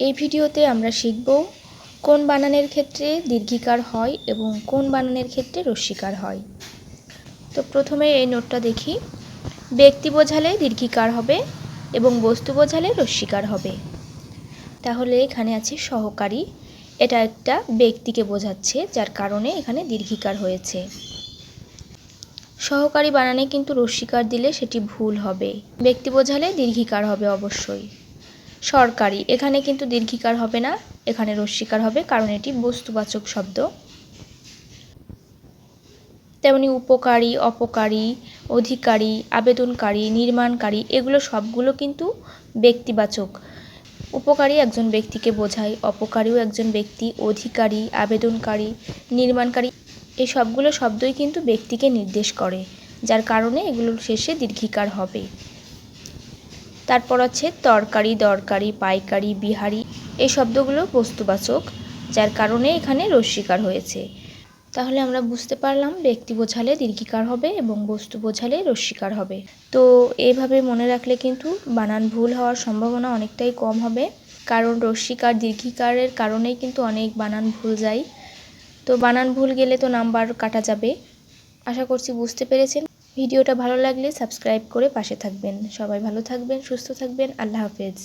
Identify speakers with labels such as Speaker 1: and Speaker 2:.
Speaker 1: এই ভিডিওতে আমরা শিখব কোন বানানের ক্ষেত্রে দীর্ঘিকার হয় এবং কোন বানানের ক্ষেত্রে রস্বীকার হয়। তো প্রথমে এই নোটটা দেখি। ব্যক্তি বোঝালে দীর্ঘিকার হবে এবং বস্তু বোঝালে রস্বীকার হবে। তাহলে এখানে আছে সহকারী। এটা একটা ব্যক্তিকে বোঝাচ্ছে, যার কারণে এখানে দীর্ঘিকার হয়েছে। সহকারী বানানে কিন্তু রস্বীকার দিলে সেটি ভুল হবে। ব্যক্তি বোঝালে দীর্ঘিকার হবে অবশ্যই। সরকারি। এখানে কিন্তু দীর্ঘিকার হবে না, এখানে রস্বীকার হবে, কারণ এটি বস্তুবাচক শব্দ। তেমনি উপকারী, অপকারী, অধিকারী, আবেদনকারী, নির্মাণকারী, এগুলো সবগুলো কিন্তু ব্যক্তিবাচক। উপকারী একজন ব্যক্তিকে বোঝায়, অপকারীও একজন ব্যক্তি, অধিকারী, আবেদনকারী, নির্মাণকারী, এই সবগুলো শব্দই কিন্তু ব্যক্তিকে নির্দেশ করে, যার কারণে এগুলোর শেষে দীর্ঘিকার হবে। তারপর আছে তরকারি, দরকারি, পাইকারি, বিহারি এই শব্দগুলো বস্তুবাচক, যার কারণে এখানে রস্বীকার হয়েছে। তাহলে আমরা বুঝতে পারলাম ব্যক্তি বোঝালে দীর্ঘিকার হবে এবং বস্তু বোঝালে রস্বীকার হবে। তো এইভাবে মনে রাখলে কিন্তু বানান ভুল হওয়ার সম্ভাবনা অনেকটাই কম হবে। কারণ রস্বীকার দীর্ঘিকারের কারণেই কিন্তু অনেক বানান ভুল যায়। তো বানান ভুল গেলে তো নাম্বার কাটা যাবে। আশা করছি বুঝতে পেরেছেন। ভিডিওটা ভালো লাগলে সাবস্ক্রাইব করে পাশে থাকবেন। সবাই ভালো থাকবেন সুস্থ থাকবেন। আল্লাহ হাফেজ।